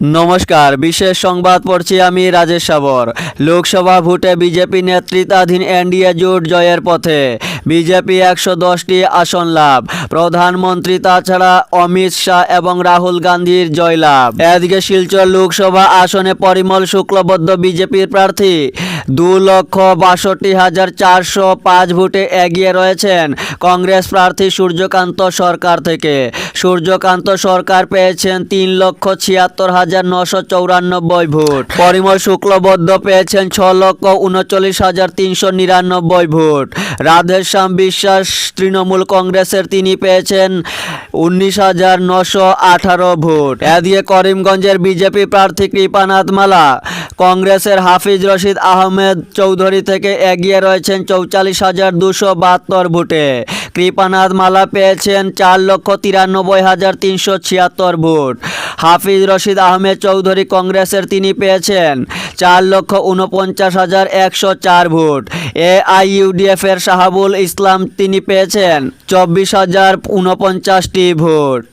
নমস্কার, বিশেষ সংবাদ পড়ছি আমি রাজেশ সাবর। লোকসভা ভোটে বিজেপি নেতৃত্বাধীন এনডিএ জোট জয়ের পথে। বিজেপি একশো দশটি আসন লাভ। প্রধানমন্ত্রী তাছাড়া অমিত শাহ এবং রাহুল গান্ধীর জয়লাভ। এদিকে শিলচর লোকসভা আসনে পরিমল শুক্লবদ্ধ বিজেপির প্রার্থী। দু লক্ষ বাষট্টি হাজার চারশো পাঁচ ভোটে এগিয়ে রয়েছেন কংগ্রেস প্রার্থী সূর্যকান্ত সরকার থেকে। সূর্যকান্ত সরকার পেয়েছেন তিন লক্ষ ছিয়াত্তর হাজার নশো চৌরানব্বই ভোট। পরিমল শুক্লবদ্ধ পেয়েছেন ছ লক্ষ উনচল্লিশ হাজার তিনশো নিরানব্বই ভোট। রাধেশ্যাম বিশ্বাস তৃণমূল কংগ্রেসের তিনি পেয়েছেন উনিশ হাজার নশো আঠারো ভোট। এদিকে করিমগঞ্জের বিজেপি প্রার্থী কৃপানাথ মালা, কংগ্রেসের হাফিজ রশিদ আহমেদ চৌধুরী থেকে এগিয়ে রয়েছেন চৌচাল্লিশ হাজার দুশো বাহাত্তর ভোটে। কৃপানাথ মালা পেয়েছেন চার লক্ষ তিরানব্বই হাজার তিনশো ছিয়াত্তর ভোট। হাফিজ রশিদ আহমেদ চৌধুরী কংগ্রেসের তিনি পেয়েছেন চার লক্ষ উনপঞ্চাশ হাজার একশো চার ভোট। এ আইইউডিএফ এর শাহাবুল ইসলাম তিনি পেয়েছেন চব্বিশ হাজার উনপঞ্চাশটি ভোট।